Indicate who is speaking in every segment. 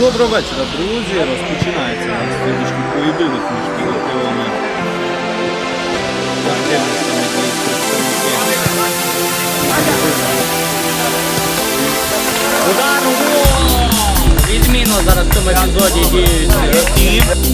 Speaker 1: Доброго вечора, друзі! Розпочинається сьогоднішній поєдинок між пілотами та тенісами представники.
Speaker 2: Удар! Зараз в цьому епізоді діють.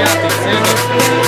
Speaker 2: estiver.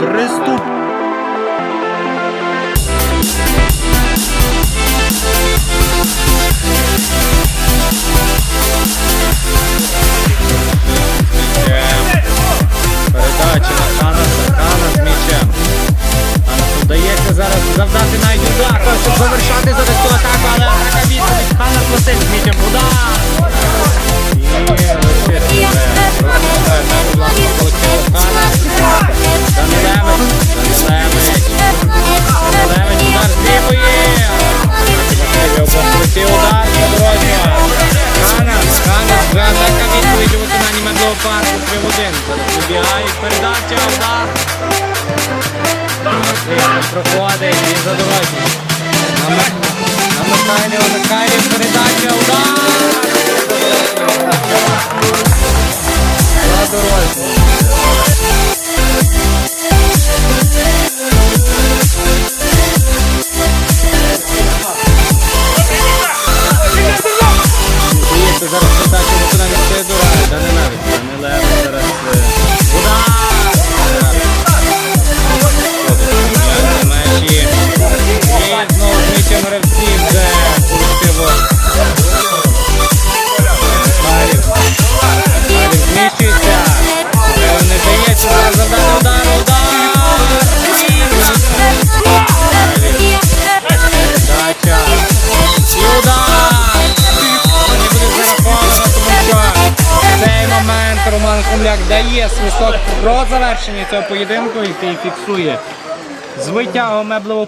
Speaker 2: Приступ. Передача на Ханата, Хана з а Ханас вдається зараз завдати навіть удар, щоб завершати за цю атаку, але атака відповідь. Ханас Василь з м'ячем. Удар! проходить і за дорогі. Намикає, намикає передача удар. Кумляк дає свисток про завершення цього поєдинку і фіксує. З витягу меблевого